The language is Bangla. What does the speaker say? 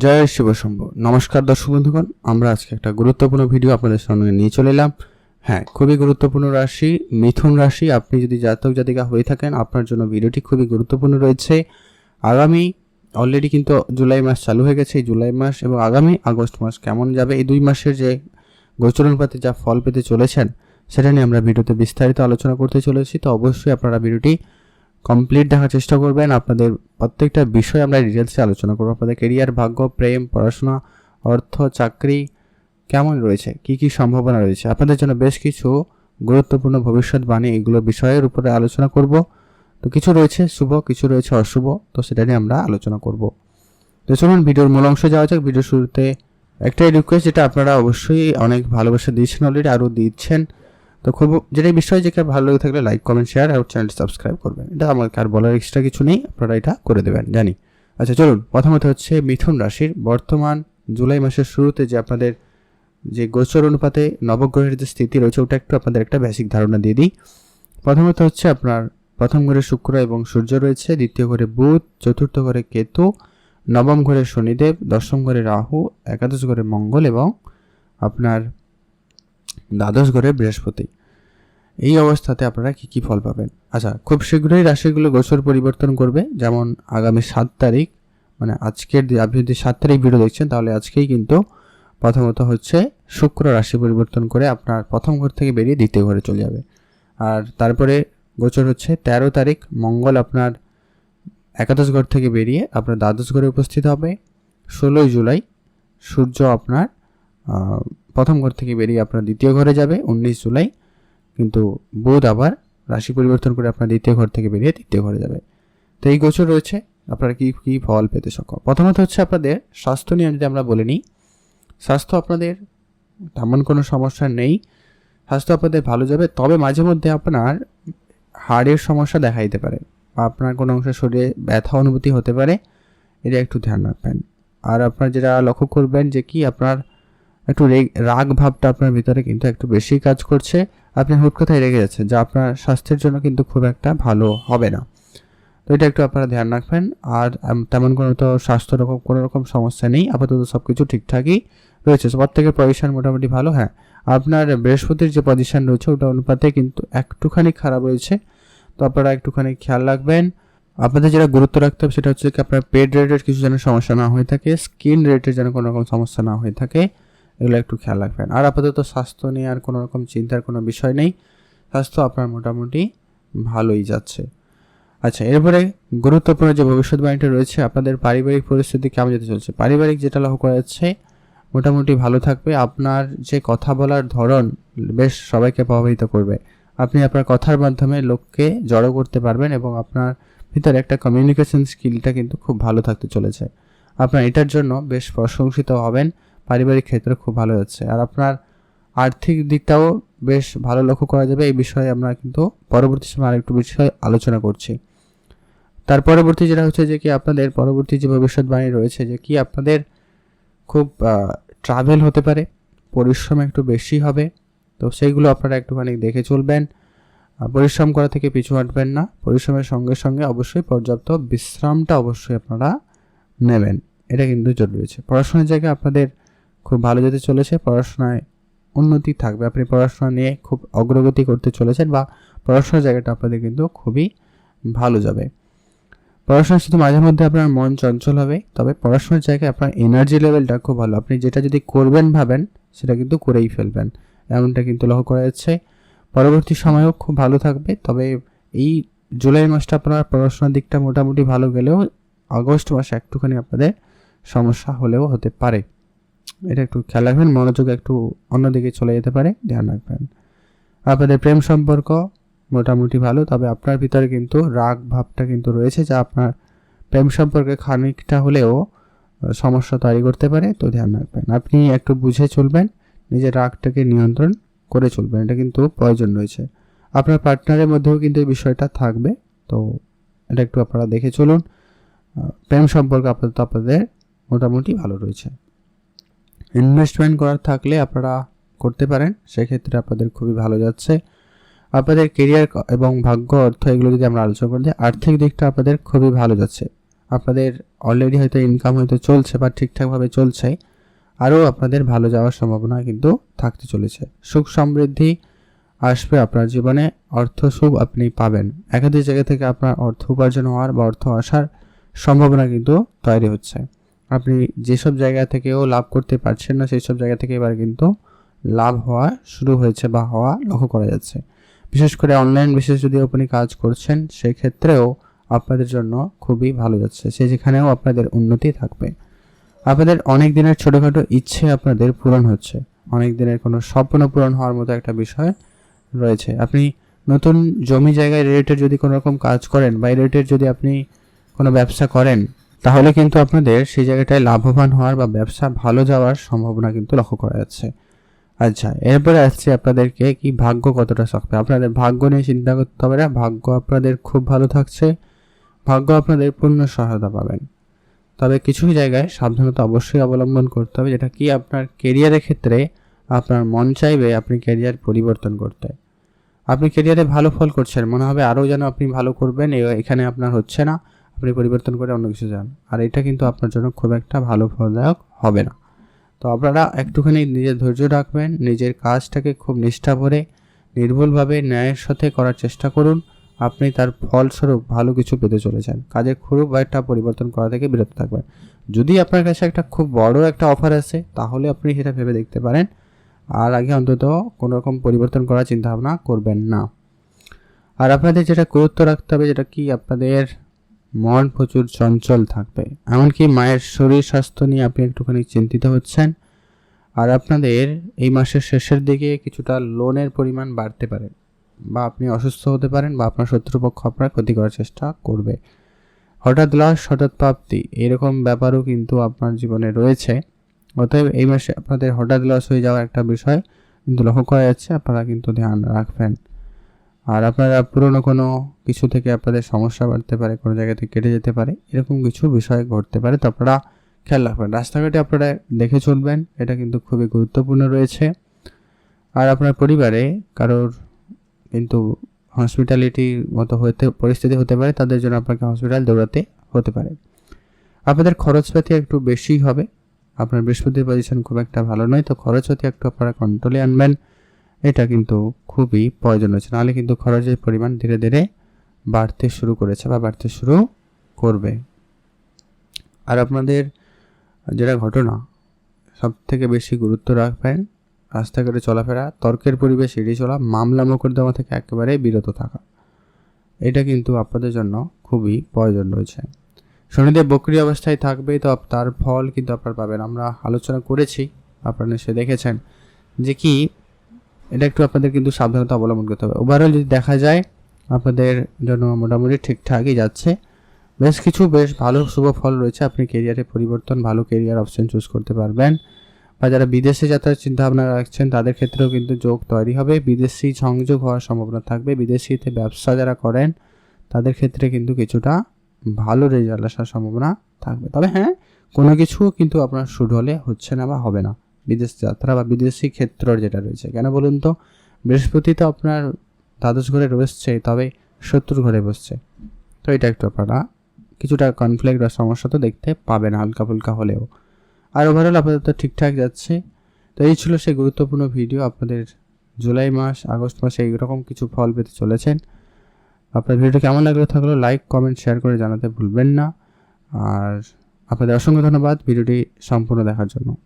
জয় শিব শম্ভ। নমস্কার দর্শক বন্ধুগণ, আমরা আজকে একটা গুরুত্বপূর্ণ ভিডিও আপনাদের সামনে নিয়ে চলে এলাম। হ্যাঁ খুবই গুরুত্বপূর্ণ রাশি, মিথুন রাশি। আপনি যদি জাতক জাতিকা হয়ে থাকেন, আপনার জন্য ভিডিওটি খুবই গুরুত্বপূর্ণ রয়েছে। আগামী অলরেডি কিন্তু জুলাই মাস চালু হয়ে গেছে জুলাই মাস এবং আগামী আগস্ট মাস কেমন যাবে, এই দুই মাসের যে গোচরণপাতে যা ফল পেতে চলেছেন, সেটা নিয়ে আমরা ভিডিওতে বিস্তারিত আলোচনা করতে চলেছি। তো অবশ্যই আপনারা ভিডিওটি কমপ্লিট দেখার চেষ্টা করবেন। আপনাদের প্রত্যেকটা বিষয় আমরা ডিটেলসে আলোচনা করব। আপনাদের কেরিয়ার ভাগ্য, প্রেম, পড়াশোনা, অর্থ, চাকরি কেমন রয়েছে? কি কি সম্ভাবনা রয়েছে? আপনাদের জন্য বেশ কিছু গুরুত্বপূর্ণ ভবিষ্যৎবাণী এগুলো বিষয়ের উপরে আলোচনা করব। তো কিছু রয়েছে শুভ, কিছু রয়েছে অশুভ, তো সেটা নিয়ে আমরা আলোচনা করব। তো চলুন, ভিডিওর মূল অংশে যাওয়া যাক। ভিডিও শুরুতে একটাই রিকোয়েস্ট যেটা আপনারা অবশ্যই অনেক ভালোবাসা দিয়েছেন অলরেডি আরও দিচ্ছেন। তো খুব যেটা বিষয় যেটা ভালো লেগে থাকলে লাইক কমেন্ট শেয়ার আর চ্যানেলটি সাবস্ক্রাইব করবেন। এটা আমাকে আর বলার এক্সট্রা কিছু নেই, আপনারা এটা করে দেবেন, জানি। আচ্ছা চলুন। প্রথমত হচ্ছে মিথুন রাশির বর্তমান জুলাই মাসের শুরুতে যে আপনাদের যে গোচর অনুপাতে নবগ্রহের যে স্থিতি রয়েছে, ওটা একটু আপনাদের একটা বেসিক ধারণা দিয়ে দিই। প্রথমত হচ্ছে আপনার প্রথম ঘরে শুক্র এবং সূর্য রয়েছে, দ্বিতীয় ঘরে বুধ, চতুর্থ ঘরে কেতু, নবম ঘরে শনিদেব, দশম ঘরে রাহু, একাদশ ঘরে মঙ্গল এবং আপনার দ্বাদশ ঘরে বৃহস্পতি। এই অবস্থাতে আপনারা কি কি ফল পাবেন? আচ্ছা খুব শীঘ্রই রাশিগুলো গোচর পরিবর্তন করবে। যেমন আগামী সাত তারিখ মানে আজকের আপনি যদি সাত তারিখ ভিডিও দেখছেন, তাহলে আজকেই কিন্তু প্রথমত হচ্ছে শুক্র রাশি পরিবর্তন করে আপনার প্রথম ঘর থেকে বেরিয়ে দ্বিতীয় ঘরে চলে যাবে। আর তারপরে গোচর হচ্ছে তেরো তারিখ, মঙ্গল আপনার একাদশ ঘর থেকে বেরিয়ে আপনার দ্বাদশ ঘরে উপস্থিত হবে। ষোলোই জুলাই সূর্য আপনার প্রথম ঘর থেকে বেরিয়ে আপনার দ্বিতীয় ঘরে যাবে, উনিশ জুলাই। কিন্তু বুধ আবার রাশি পরিবর্তন করে আপনার দ্বিতীয় ঘর থেকে বেরিয়ে তৃতীয় ঘরে যাবে। তো এই গোচর রয়েছে, আপনারা কি কি ফল পেতে সক্ষম? প্রথমত হচ্ছে আপনাদের স্বাস্থ্য নিয়ে যদি আমরা বলে নিই, স্বাস্থ্য আপনাদের তেমন কোনো সমস্যা নেই। স্বাস্থ্য আপনাদের ভালো যাবে, তবে মাঝে মধ্যে আপনার হাড়ের সমস্যা দেখা দিতে পারে বা আপনার কোনো অংশে শরীরে ব্যথা অনুভূতি হতে পারে। এটা একটু ধ্যান রাখবেন। আর আপনার যেটা লক্ষ্য করবেন যে কি আপনার একটু রেগ- ভাবটা আপনার ভিতরে কিন্তু একটু বেশি কাজ করছে। আপনি হুট কথায় রেগে যাচ্ছেন যা আপনার স্বাস্থ্যের জন্য কিন্তু খুব একটা ভালো হবে না। তো এটা একটু আপনারা ধ্যান রাখবেন। আর তেমন কোনো তো স্বাস্থ্য রকম, কোনো রকম সমস্যা নেই। আপাতত সব কিছু ঠিকঠাকই রয়েছে। সবার থেকে পজিশন মোটামুটি ভালো হ্যাঁ। আপনার বৃহস্পতির যে পজিশন রয়েছে, ওটা অনুপাতে কিন্তু একটুখানি খারাপ রয়েছে। তো আপনারা একটুখানি খেয়াল রাখবেন। আপনাদের যেটা গুরুত্ব রাখতে হবে, সেটা হচ্ছে কি আপনার পেড রেটের কিছু যেন সমস্যা না হয়ে থাকে স্কিন রেটের যেন কোনো রকম সমস্যা না হয়ে থাকে। এগুলো একটু খেয়াল রাখবেন। আর আপাতত স্বাস্থ্য নিয়ে আর কোনো রকম চিন্তার কোনো বিষয় নেই। স্বাস্থ্য আপনার মোটামুটি ভালোই যাচ্ছে। আচ্ছা এরপরে গুরুত্বপূর্ণ যে ভবিষ্যৎবাণীটা রয়েছে, আপনাদের পারিবারিক পরিস্থিতি কেমন যেতে চলছে? পারিবারিক যেটা লক্ষ্য করা যাচ্ছে, মোটামুটি ভালো থাকবে। আপনার যে কথা বলার ধরন বেশ সবাইকে প্রভাবিত করবে। আপনি আপনার কথার মাধ্যমে লোককে জড়ো করতে পারবেন এবং আপনার ভিতরে একটা কমিউনিকেশন স্কিলটা কিন্তু খুব ভালো থাকতে চলেছে। আপনার এটার জন্য বেশ প্রশংসিত হবেন। পারিবারিক ক্ষেত্রে খুব ভালো যাচ্ছে আর আপনার আর্থিক দিকটাও বেশ ভালো লক্ষ্য করা যাবে। এই বিষয়ে আমরা কিন্তু পরবর্তী সময় আরেকটু বিষয় আলোচনা করছি। তার পরবর্তী যেটা হচ্ছে যে কি আপনাদের পরবর্তী যে ভবিষ্যৎবাণী রয়েছে যে কি আপনাদের খুব ট্রাভেল হতে পারে, পরিশ্রম একটু বেশি হবে, তো সেইগুলো আপনারা একটুখানি দেখে চলবেন। পরিশ্রম করা থেকে পিছু হাঁটবেন না। পরিশ্রমের সঙ্গে সঙ্গে অবশ্যই পর্যাপ্ত বিশ্রামটা অবশ্যই আপনারা নেবেন। এটা কিন্তু জরুরি রয়েছে পড়াশোনার জায়গায় আপনাদের খুব ভালো যেতে চলেছে, পড়াশোনায় উন্নতি থাকবে। আপনি পড়াশোনা নিয়ে খুব অগ্রগতি করতে চলেছেন বা পড়াশোনার জায়গাটা আপনাদের কিন্তু খুবই ভালো যাবে। পড়াশোনা শুধু মাঝে মধ্যে আপনার মন চঞ্চল হবে, তবে পড়াশোনার জায়গায় আপনার এনার্জি লেভেলটা খুব ভালো। আপনি যেটা যদি করবেন ভাবেন, সেটা কিন্তু করেই ফেলবেন। এমনটা কিন্তু লক্ষ্য করা যাচ্ছে। পরবর্তী সময়ও খুব ভালো থাকবে, তবে এই জুলাই মাসটা আপনার পড়াশোনার দিকটা মোটামুটি ভালো গেলেও আগস্ট মাসে একটুখানি আপনাদের সমস্যা হলেও হতে পারে। এটা একটু খেয়াল রাখবেন, মনোযোগ একটু অন্যদিকে চলে যেতে পারে, ধ্যান রাখবেন। আপনাদের প্রেম সম্পর্ক মোটামুটি ভালো, তবে আপনার ভিতরে কিন্তু রাগ ভাবটা কিন্তু রয়েছে, যা আপনার প্রেম সম্পর্কে খানিকটা হলেও সমস্যা তৈরি করতে পারে, তো ধ্যান রাখবেন। আপনি একটু বুঝে চলবেন, নিজের রাগটাকে নিয়ন্ত্রণ করে চলবেন, এটা কিন্তু প্রয়োজন রয়েছে। আপনার পার্টনারের মধ্যেও কিন্তু এই বিষয়টা থাকবে, তো এটা একটু আপনারা দেখে চলুন প্রেম সম্পর্ক আপাতত আপনাদের মোটামুটি ভালো রয়েছে। ইনভেস্টমেন্ট করার থাকলে আপনারা করতে পারেন। সেক্ষেত্রে আপনাদের খুবই ভালো যাচ্ছে। আপনাদের কেরিয়ার এবং ভাগ্য, অর্থ এগুলো যদি আমরা আলোচনা করি আর্থিক দিকটা আপনাদের খুবই ভালো যাচ্ছে। আপনাদের অলরেডি হয়তো ইনকাম হয়তো চলছে বা ঠিকঠাকভাবে চলছে, আরও আপনাদের ভালো যাওয়ার সম্ভাবনা কিন্তু থাকতে চলেছে। সুখ সমৃদ্ধি আসবে আপনার জীবনে, অর্থ সুখ আপনি পাবেন। একাধিক জায়গা থেকে আপনার অর্থ উপার্জন হওয়ার বা অর্থ আসার সম্ভাবনা কিন্তু তৈরি হচ্ছে। আপনি যেসব জায়গা থেকেও লাভ করতে পারছেন না সেই সব জায়গা থেকে এবার কিন্তু লাভ হওয়া শুরু হয়েছে বা হওয়া লক্ষ্য করা যাচ্ছে। বিশেষ করে অনলাইন বিশেষ যদি আপনি কাজ করছেন সেই ক্ষেত্রেও আপনাদের জন্য খুবই ভালো যাচ্ছে। সে যেখানেও আপনাদের উন্নতি থাকবে। আপনাদের অনেক দিনের ছোটোখাটো ইচ্ছে আপনাদের পূরণ হচ্ছে। অনেক দিনের কোনো স্বপ্ন পূরণ হওয়ার মতো একটা বিষয় রয়েছে। আপনি নতুন জমি জায়গায় রিলেটেড যদি কোনো রকম কাজ করেন বা রিলেটেড যদি আপনি কোনো ব্যবসা করেন তাহলে কিন্তু আপনাদের সেই জায়গাটায় লাভবান হওয়ার বা ব্যবসা ভালো যাওয়ার সম্ভাবনা কিন্তু লক্ষ্য করা যাচ্ছে। আচ্ছা এরপরে আসছে আপনাদেরকে কি ভাগ্য কতটা থাকবে আপনাদের ভাগ্য নিয়ে চিন্তা করতে হবে না, ভাগ্য আপনাদের খুব ভালো থাকছে, ভাগ্য আপনাদের পূর্ণ সহায়তা পাবেন। তবে কিছু জায়গায় সাবধানতা অবশ্যই অবলম্বন করতে হবে, যেটা কি আপনার কেরিয়ারের ক্ষেত্রে আপনার মন চাইবে আপনি ক্যারিয়ার পরিবর্তন করতে। আপনি ক্যারিয়ারে ভালো ফল করছেন, মনে হবে আরও যেন আপনি ভালো করবেন এখানে আপনার হচ্ছে না। আপনি পরিবর্তন করে অন্য কিছু যান। আর এটা কিন্তু আপনার জন্য খুব একটা ভালো ফলদায়ক হবে না। তো আপনারা একটুখানি নিজের ধৈর্য রাখবেন, নিজের কাজটাকে খুব নিষ্ঠা ভরে, নির্ভুলভাবে ন্যায়ের সাথে করার চেষ্টা করুন। আপনি তার ফলস্বরূপ ভালো কিছু পেতে চলেছেন। কাজের খুব একটা পরিবর্তন করা থেকে বিরত থাকবেন। যদি আপনার কাছে একটা খুব বড় একটা অফার আছে তাহলে আপনি সেটা ভেবে দেখতে পারেন। আর আগে অন্তত কোনো রকম পরিবর্তন করার চিন্তাভাবনা করবেন না। আর আপনাদের যেটা গুরুত্ব রাখতে হবে, যেটা কি আপনাদের মন প্রচুর চঞ্চল থাকবে। এমনকি মায়ের শরীর স্বাস্থ্য নিয়ে আপনি একটুখানি চিন্তিত হচ্ছেন, আর আপনাদের এই মাসের শেষের দিকে কিছুটা লোনের পরিমাণ বাড়তে পারে, বা আপনি অসুস্থ হতে পারেন, বা আপনার শত্রুপক্ষ আপনার ক্ষতি করার চেষ্টা করবে। হঠাৎ লস হঠাৎ প্রাপ্তি, এরকম ব্যাপারও কিন্তু আপনার জীবনে রয়েছে। অতএব এই মাসে আপনাদের হঠাৎ লস হয়ে যাওয়ার একটা বিষয় কিন্তু লক্ষ্য করা যাচ্ছে, আপনারা কিন্তু ধ্যান রাখবেন। আর আপনারা পুরনো কোনো কিছু থেকে আপনাদের সমস্যা বাড়তে পারে, কোনো জায়গা থেকে কেটে যেতে পারে, এরকম কিছু বিষয় ঘটতে পারে, তো আপনারা খেয়াল রাখবেন। রাস্তাঘাটে আপনারা দেখে চলবেন, এটা কিন্তু খুবই গুরুত্বপূর্ণ রয়েছে। আর আপনার পরিবারে কারোর কিন্তু হসপিটালিটির মতো হতে, পরিস্থিতি হতে পারে, তাদের জন্য আপনাকে হসপিটাল দৌড়াতে হতে পারে। আপনাদের খরচপাতি একটু বেশি হবে, আপনার বৃহস্পতির পজিশন খুব একটা ভালো নয়, তো খরচপাতি একটু আপনারা কন্ট্রোলে আনবেন। এটা কিন্তু খুবই প্রয়োজন রয়েছে নাহলে কিন্তু খরচের পরিমাণ ধীরে ধীরে বাড়তে শুরু করেছে বা বাড়তে শুরু করবে। আর আপনাদের যেটা ঘটনা সব থেকে বেশি গুরুত্ব রাখবেন রাস্তাঘাটে চলাফেরা, তর্কের পরিবেশ এড়িয়ে চলা, মামলা মোকদ্দমা থেকে একেবারে বিরত থাকা। এটা কিন্তু আপনাদের জন্য খুবই প্রয়োজন রয়েছে শনিদেব বক্রি অবস্থায় থাকবে তো তার ফল কিন্তু আপনারা পাবেন। আমরা আলোচনা করেছি, আপনারা নিশ্চয়ই দেখেছেন যে কি এটা একটু আপনাদের কিন্তু সাবধানতা অবলম্বন করতে হবে। ওভারঅল যদি দেখা যায়, আপনাদের জন্য মোটামুটি ঠিকঠাকই যাচ্ছে। বেশ কিছু বেশ ভালো শুভ ফল রয়েছে, আপনি কেরিয়ারে পরিবর্তন, ভালো কেরিয়ার অপশন চুজ করতে পারবেন। বা যারা বিদেশে যাত্রার চিন্তাভাবনা রাখছেন, তাদের ক্ষেত্রেও কিন্তু যোগ তৈরি হবে। বিদেশি সংযোগ হওয়ার সম্ভাবনা থাকবে। বিদেশিতে ব্যবসা যারা করেন, তাদের ক্ষেত্রে কিন্তু কিছুটা ভালো রেজাল্ট আসার সম্ভাবনা থাকবে। তবে হ্যাঁ কোনো কিছু কিন্তু আপনার শুরু হলে হচ্ছে না বা হবে না। বিদেশ যাত্রা বা বিদেশি ক্ষেত্র যেটা রয়েছে। কেন বলুন তো? বৃহস্পতি তো আপনার দ্বাদশ ঘরে রয়েছে, তবে শত্রুর ঘরে বসছে। তো এটা একটু আপনারা কিছুটা কনফ্লিক্ট বা সমস্যা তো দেখতে পাবেন হালকা ফুলকা হলেও। আর ওভারঅল আপাতত ঠিকঠাক যাচ্ছে। তো এই ছিল সেই গুরুত্বপূর্ণ ভিডিও আপনাদের জুলাই মাস, আগস্ট মাসে এইরকম কিছু ফল পেতে চলেছেন। আপনার ভিডিওটা কেমন লাগল থাকল লাইক কমেন্ট শেয়ার করে জানাতে ভুলবেন না। আর আপনাদের অসংখ্য ধন্যবাদ ভিডিওটি সম্পূর্ণ দেখার জন্য।